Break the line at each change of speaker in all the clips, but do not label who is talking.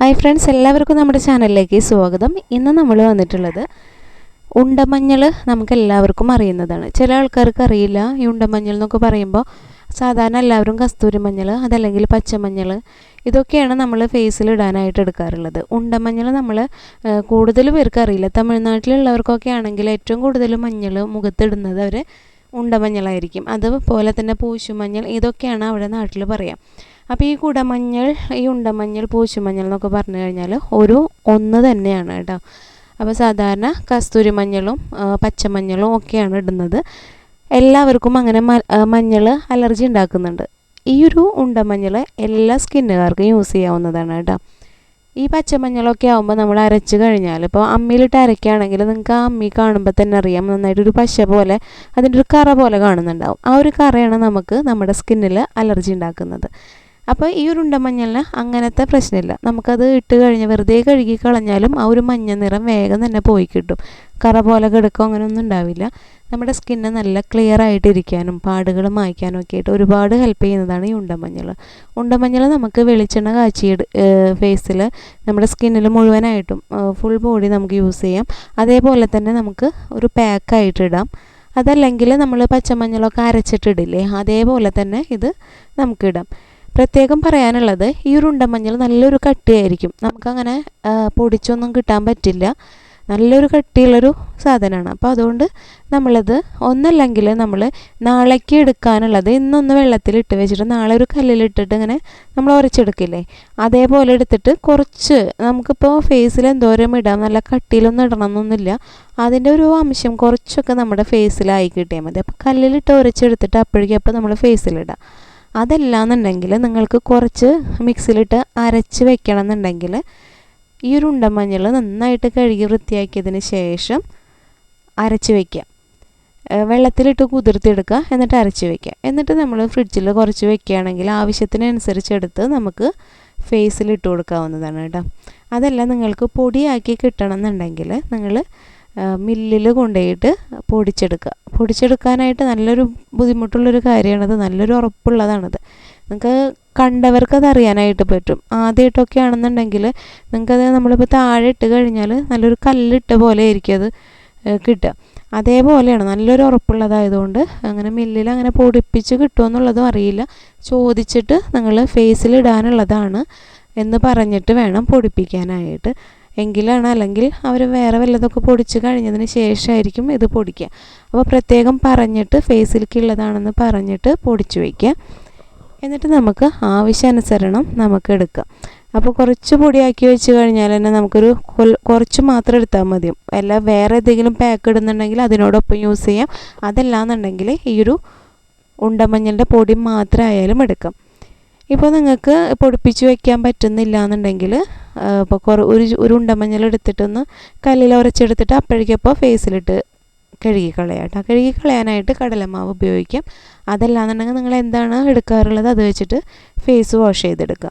Hi friends എല്ലാവർക്കും നമ്മുടെ ചാനലിലേക്ക് സ്വാഗതം. ഇന്ന് നമ്മൾ വന്നിട്ടുള്ളത് ഉണ്ടമഞ്ഞൾ നമുക്ക് എല്ലാവർക്കും അറിയുന്നതാണ്. ചില ആൾക്കാർക്ക് അറിയില്ല ഈ ഉണ്ടമഞ്ഞൾ എന്നൊക്കെ പറയുമ്പോൾ സാധാരണ എല്ലാവരും കസ്തൂരി മഞ്ഞൾ അതല്ലെങ്കിൽ പച്ചമഞ്ഞൾ ഇതൊക്കെയാണ് നമ്മൾ ഫേസിൽ ഇടാനായിട്ട് എടുക്കാറുള്ളത്. ഉണ്ടമഞ്ഞൾ നമ്മൾ കൂടുതൽ പേർക്ക് അറിയില്ല. തമിഴ്നാട്ടിലുള്ളവർക്കൊക്കെ ആണെങ്കിൽ ഏറ്റവും കൂടുതൽ മഞ്ഞൾ മുഖത്തിടുന്നത് അവർ ഉണ്ടമഞ്ഞളായിരിക്കും. അതുപോലെ തന്നെ പൂശുമഞ്ഞൾ ഇതൊക്കെയാണ് അവിടെ നാട്ടിൽ പറയാം. അപ്പോൾ ഈ കുടമഞ്ഞൾ ഈ ഉണ്ടമഞ്ഞൾ പൂച്ചുമഞ്ഞൾ എന്നൊക്കെ പറഞ്ഞു കഴിഞ്ഞാൽ ഒരു ഒന്ന് തന്നെയാണ് കേട്ടോ. അപ്പോൾ സാധാരണ കസ്തൂരി മഞ്ഞളും പച്ചമഞ്ഞളും ഒക്കെയാണ് ഇടുന്നത്. എല്ലാവർക്കും അങ്ങനെ മഞ്ഞൾ അലർജി ഉണ്ടാക്കുന്നുണ്ട്. ഈ ഒരു ഉണ്ടമഞ്ഞൾ എല്ലാ സ്കിന്നുകാർക്കും യൂസ് ചെയ്യാവുന്നതാണ് കേട്ടോ. ഈ പച്ചമഞ്ഞളൊക്കെ ആകുമ്പോൾ നമ്മൾ അരച്ച് കഴിഞ്ഞാൽ ഇപ്പോൾ അമ്മിയിലിട്ട് അരയ്ക്കുകയാണെങ്കിൽ നിങ്ങൾക്ക് ആ അമ്മി കാണുമ്പോൾ തന്നെ അറിയാം. നന്നായിട്ടൊരു പശ പോലെ അതിന്റെ ഒരു കറ പോലെ കാണുന്നുണ്ടാവും. ആ ഒരു കറയാണ് നമുക്ക് നമ്മുടെ സ്കിന്നിൽ അലർജി ഉണ്ടാക്കുന്നത്. അപ്പോൾ ഈ ഒരു ഉണ്ടമഞ്ഞളിന് അങ്ങനത്തെ പ്രശ്നമില്ല. നമുക്കത് ഇട്ട് കഴിഞ്ഞ് വെറുതെ കഴുകി കളഞ്ഞാലും ആ ഒരു മഞ്ഞ നിറം വേഗം തന്നെ പോയി കിട്ടും. കറ പോലെ കിടക്കും അങ്ങനെയൊന്നും ഉണ്ടാവില്ല. നമ്മുടെ സ്കിന്ന് നല്ല ക്ലിയർ ആയിട്ടിരിക്കാനും പാടുകൾ മായ്ക്കാനും ഒക്കെ ആയിട്ട് ഒരുപാട് ഹെൽപ്പ് ചെയ്യുന്നതാണ് ഈ ഉണ്ടമഞ്ഞൾ ഉണ്ടമഞ്ഞൾ നമുക്ക് വെളിച്ചെണ്ണ കാച്ചി ഫേസിൽ നമ്മുടെ സ്കിന്നിൽ മുഴുവനായിട്ടും ഫുൾ ബോഡി നമുക്ക് യൂസ് ചെയ്യാം. അതേപോലെ തന്നെ നമുക്ക് ഒരു പാക്കായിട്ട് ഇടാം. അതല്ലെങ്കിൽ നമ്മൾ പച്ചമഞ്ഞളൊക്കെ അരച്ചിട്ടിടില്ലേ അതേപോലെ തന്നെ ഇത് നമുക്കിടാം പ്രത്യേകം പറയാനുള്ളത് ഈ ഒരു ഉണ്ടമഞ്ഞൾ നല്ലൊരു കട്ടിയായിരിക്കും. നമുക്കങ്ങനെ പൊടിച്ചൊന്നും കിട്ടാൻ പറ്റില്ല. നല്ലൊരു കട്ടിയുള്ളൊരു സാധനമാണ്. അപ്പോൾ അതുകൊണ്ട് നമ്മളത് ഒന്നല്ലെങ്കിൽ നമ്മൾ നാളേക്ക് എടുക്കാനുള്ളത് ഇന്നൊന്ന് വെള്ളത്തിലിട്ട് വെച്ചിട്ട് നാളെ ഒരു കല്ലിലിട്ടിട്ട് ഇങ്ങനെ നമ്മൾ ഉരച്ചെടുക്കില്ലേ? അതേപോലെ എടുത്തിട്ട് കുറച്ച് നമുക്കിപ്പോൾ ഫേസിൽ എന്തോരം ഇടാം നല്ല കട്ടിയിലൊന്നും ഇടണമെന്നൊന്നുമില്ല. അതിന്റെ ഒരു അംശം കുറച്ചൊക്കെ നമ്മുടെ ഫേസിലായി കിട്ടിയാൽ മതി. അപ്പോൾ കല്ലിലിട്ട് ഉരച്ചെടുത്തിട്ട് അപ്പോഴേക്കും അപ്പോൾ നമ്മൾ ഫേസിലിടാം അതല്ലാന്നുണ്ടെങ്കിൽ നിങ്ങൾക്ക് കുറച്ച് മിക്സിയിലിട്ട് അരച്ച് വെക്കണം എന്നുണ്ടെങ്കിൽ ഈ ഒരു ഉണ്ടമഞ്ഞൾ നന്നായിട്ട് കഴുകി വൃത്തിയാക്കിയതിന് ശേഷം അരച്ച് വയ്ക്കുക വെള്ളത്തിലിട്ട് കുതിർത്തെടുക്കുക എന്നിട്ട് അരച്ച് വയ്ക്കുക എന്നിട്ട് നമ്മൾ ഫ്രിഡ്ജിൽ കുറച്ച് വെക്കുകയാണെങ്കിൽ ആവശ്യത്തിനനുസരിച്ച് എടുത്ത് നമുക്ക് ഫേസിൽ ഇട്ട് കൊടുക്കാവുന്നതാണ് കേട്ടോ. അതല്ല നിങ്ങൾക്ക് പൊടിയാക്കി കിട്ടണം എന്നുണ്ടെങ്കിൽ നിങ്ങൾ മില്ലിൽ കൊണ്ടുപോയിട്ട് പൊടിച്ചെടുക്കുക. പൊടിച്ചെടുക്കാനായിട്ട് നല്ലൊരു ബുദ്ധിമുട്ടുള്ളൊരു കാര്യമാണത്. നല്ലൊരു ഉറപ്പുള്ളതാണത്. നിങ്ങൾക്ക് കണ്ടവർക്കത് അറിയാനായിട്ട് പറ്റും. ആദ്യമായിട്ടൊക്കെ ആണെന്നുണ്ടെങ്കിൽ നിങ്ങൾക്കത് നമ്മളിപ്പോൾ താഴെ ഇട്ട് കഴിഞ്ഞാൽ നല്ലൊരു കല്ലിട്ട പോലെ ആയിരിക്കും അത് കിട്ടുക. അതേപോലെയാണ് നല്ലൊരു ഉറപ്പുള്ളതായതുകൊണ്ട് അങ്ങനെ മില്ലിൽ അങ്ങനെ പൊടിപ്പിച്ച് കിട്ടുമെന്നുള്ളതും അറിയില്ല. ചോദിച്ചിട്ട് നിങ്ങൾ ഫേസിൽ ഇടാനുള്ളതാണ് എന്ന് പറഞ്ഞിട്ട് വേണം പൊടിപ്പിക്കാനായിട്ട്. എങ്കിലാണ് അല്ലെങ്കിൽ അവർ വേറെ വല്ലതൊക്കെ പൊടിച്ച് കഴിഞ്ഞതിന് ശേഷമായിരിക്കും ഇത് പൊടിക്കുക. അപ്പോൾ പ്രത്യേകം പറഞ്ഞിട്ട് ഫേസിലേക്കുള്ളതാണെന്ന് പറഞ്ഞിട്ട് പൊടിച്ച് വയ്ക്കുക. എന്നിട്ട് നമുക്ക് ആവശ്യാനുസരണം നമുക്ക് എടുക്കാം. അപ്പോൾ കുറച്ച് പൊടിയാക്കി വെച്ച് കഴിഞ്ഞാൽ തന്നെ നമുക്കൊരു കുറച്ച് മാത്രം എടുത്താൽ മതി. അല്ല വേറെ എന്തെങ്കിലും പാക്ക് ഇടുന്നുണ്ടെങ്കിൽ അതിനോടൊപ്പം യൂസ് ചെയ്യാം. അതല്ലാന്നുണ്ടെങ്കിൽ ഈ ഒരു ഉണ്ടമഞ്ഞളുടെ പൊടി മാത്രമായാലും എടുക്കാം. ഇപ്പോൾ നിങ്ങൾക്ക് പൊടിപ്പിച്ച് വെക്കാൻ പറ്റുന്നില്ല എന്നുണ്ടെങ്കിൽ ഇപ്പോൾ കുറ ഒരു ഒരു ഉണ്ടമഞ്ഞൾ എടുത്തിട്ടൊന്ന് കല്ലിൽ ഉരച്ചെടുത്തിട്ട് അപ്പോഴേക്കപ്പോൾ ഫേസിലിട്ട് കഴുകി കളയാം കേട്ടോ. കഴുകി കളയാനായിട്ട് കടലമാവ് ഉപയോഗിക്കാം. അതല്ലാന്നുണ്ടെങ്കിൽ നിങ്ങൾ എന്താണ് എടുക്കാറുള്ളത്? അത് വെച്ചിട്ട് ഫേസ് വാഷ് ചെയ്തെടുക്കുക.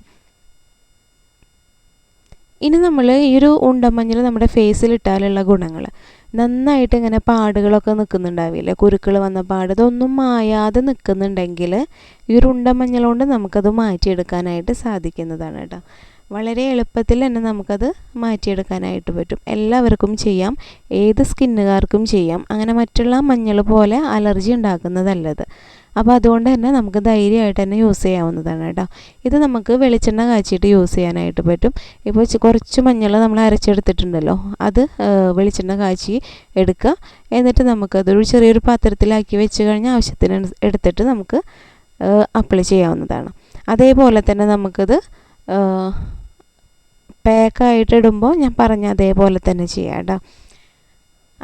ഇനി നമ്മൾ ഈ ഒരു ഉണ്ടമഞ്ഞൾ നമ്മുടെ ഫേസിൽ ഇട്ടാലുള്ള ഗുണങ്ങൾ നന്നായിട്ട് ഇങ്ങനെ പാടുകളൊക്കെ നിൽക്കുന്നുണ്ടാവില്ലേ? കുരുക്കൾ വന്ന പാട് ഇതൊന്നും മായാതെ നിൽക്കുന്നുണ്ടെങ്കിൽ ഈ ഒരു ഉണ്ടമഞ്ഞൾ കൊണ്ട് നമുക്കത് മാറ്റിയെടുക്കാനായിട്ട് സാധിക്കുന്നതാണ് കേട്ടോ. വളരെ എളുപ്പത്തിൽ തന്നെ നമുക്കത് മാറ്റിയെടുക്കാനായിട്ട് പറ്റും. എല്ലാവർക്കും ചെയ്യാം ഏത് സ്കിന്നുകാർക്കും ചെയ്യാം. അങ്ങനെ മറ്റുള്ള മഞ്ഞൾ പോലെ അലർജി ഉണ്ടാക്കുന്നതല്ലത്. അപ്പോൾ അതുകൊണ്ട് തന്നെ നമുക്ക് ധൈര്യമായിട്ട് തന്നെ യൂസ് ചെയ്യാവുന്നതാണ് കേട്ടോ. ഇത് നമുക്ക് വെളിച്ചെണ്ണ കാച്ചിയിട്ട് യൂസ് ചെയ്യാനായിട്ട് പറ്റും. ഇപ്പോൾ കുറച്ച് മഞ്ഞൾ നമ്മൾ അരച്ചെടുത്തിട്ടുണ്ടല്ലോ അത് വെളിച്ചെണ്ണ കാച്ചി എടുക്കുക. എന്നിട്ട് നമുക്കതൊരു ചെറിയൊരു പാത്രത്തിലാക്കി വെച്ച് കഴിഞ്ഞാൽ ആവശ്യത്തിന് എടുത്തിട്ട് നമുക്ക് അപ്ലൈ ചെയ്യാവുന്നതാണ്. അതേപോലെ തന്നെ നമുക്കത് പാക്കായിട്ട് ഇടുമ്പോൾ ഞാൻ പറഞ്ഞ അതേപോലെ തന്നെ ചെയ്യാം കേട്ടോ.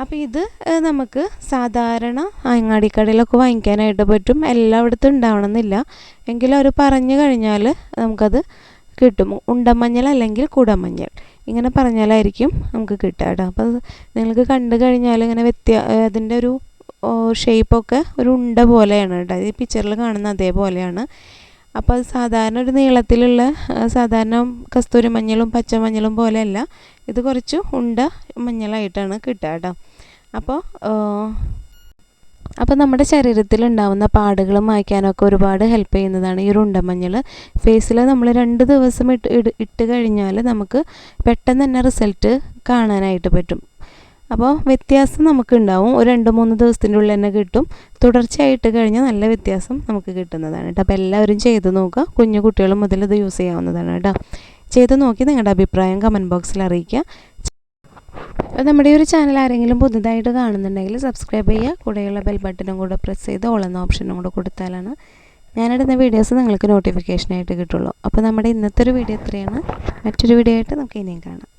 അപ്പോൾ ഇത് നമുക്ക് സാധാരണ അങ്ങാടിക്കടയിലൊക്കെ വാങ്ങിക്കാനായിട്ട് പറ്റും. എല്ലായിടത്തും ഉണ്ടാവണമെന്നില്ല. എങ്കിലും അവർ പറഞ്ഞു കഴിഞ്ഞാൽ നമുക്കത് കിട്ടും. ഉണ്ടമഞ്ഞൾ അല്ലെങ്കിൽ കുടമഞ്ഞൾ. ഇങ്ങനെ പറഞ്ഞാലായിരിക്കും നമുക്ക് കിട്ടുക കേട്ടോ. അപ്പോൾ നിങ്ങൾക്ക് കണ്ടു കഴിഞ്ഞാൽ ഇങ്ങനെ വ്യത്യാ അതിന്റെ ഒരു ഷേപ്പൊക്കെ ഒരു ഉണ്ട പോലെയാണ് കേട്ടോ. ഈ പിക്ചറിൽ കാണുന്ന അതേപോലെയാണ്. അപ്പോൾ അത് സാധാരണ ഒരു നീളത്തിലുള്ള സാധാരണ കസ്തൂരി മഞ്ഞളും പച്ച മഞ്ഞളും പോലെയല്ല. ഇത് കുറച്ച് ഉണ്ട മഞ്ഞളായിട്ടാണ് കിട്ടുക കേട്ടോ. അപ്പോൾ അപ്പോൾ നമ്മുടെ ശരീരത്തിൽ ഉണ്ടാകുന്ന പാടുകൾ മായ്ക്കാനൊക്കെ ഒരുപാട് ഹെൽപ്പ് ചെയ്യുന്നതാണ് ഈ ഉണ്ട ഉണ്ടമഞ്ഞൾ ഫേസിൽ നമ്മൾ രണ്ട് ദിവസം ഇട്ട് ഇട്ട് കഴിഞ്ഞാൽ നമുക്ക് പെട്ടെന്ന് തന്നെ റിസൾട്ട് കാണാനായിട്ട് പറ്റും. അപ്പോൾ വ്യത്യാസം നമുക്കുണ്ടാവും. ഒരു രണ്ട് മൂന്ന് ദിവസത്തിന്റെ ഉള്ളിൽ തന്നെ കിട്ടും. തുടർച്ചയായിട്ട് കഴിഞ്ഞാൽ നല്ല വ്യത്യാസം നമുക്ക് കിട്ടുന്നതാണ് കേട്ടോ. അപ്പോൾ എല്ലാവരും ചെയ്ത് നോക്കുക. കുഞ്ഞു കുട്ടികൾ മുതൽ ഇത് യൂസ് ചെയ്യാവുന്നതാണ് കേട്ടോ. ചെയ്ത് നോക്കി നിങ്ങളുടെ അഭിപ്രായം കമന്റ് ബോക്സിൽ അറിയിക്കുക. അപ്പോൾ നമ്മുടെ ഒരു ചാനൽ ആരെങ്കിലും പുതുതായിട്ട് കാണുന്നുണ്ടെങ്കിൽ സബ്സ്ക്രൈബ് ചെയ്യുക. കൂടെയുള്ള ബെൽ ബട്ടണും കൂടെ പ്രസ് ചെയ്ത് ഓളെന്ന ഓപ്ഷനും കൂടെ കൊടുത്താലാണ് ഞാനിടുന്ന വീഡിയോസ് നിങ്ങൾക്ക് നോട്ടിഫിക്കേഷനായിട്ട് കിട്ടുള്ളൂ. അപ്പോൾ നമ്മുടെ ഇന്നത്തെ ഒരു വീഡിയോ എത്രയാണ് മറ്റൊരു വീഡിയോ ആയിട്ട് നമുക്ക് ഇനിയും കാണാം.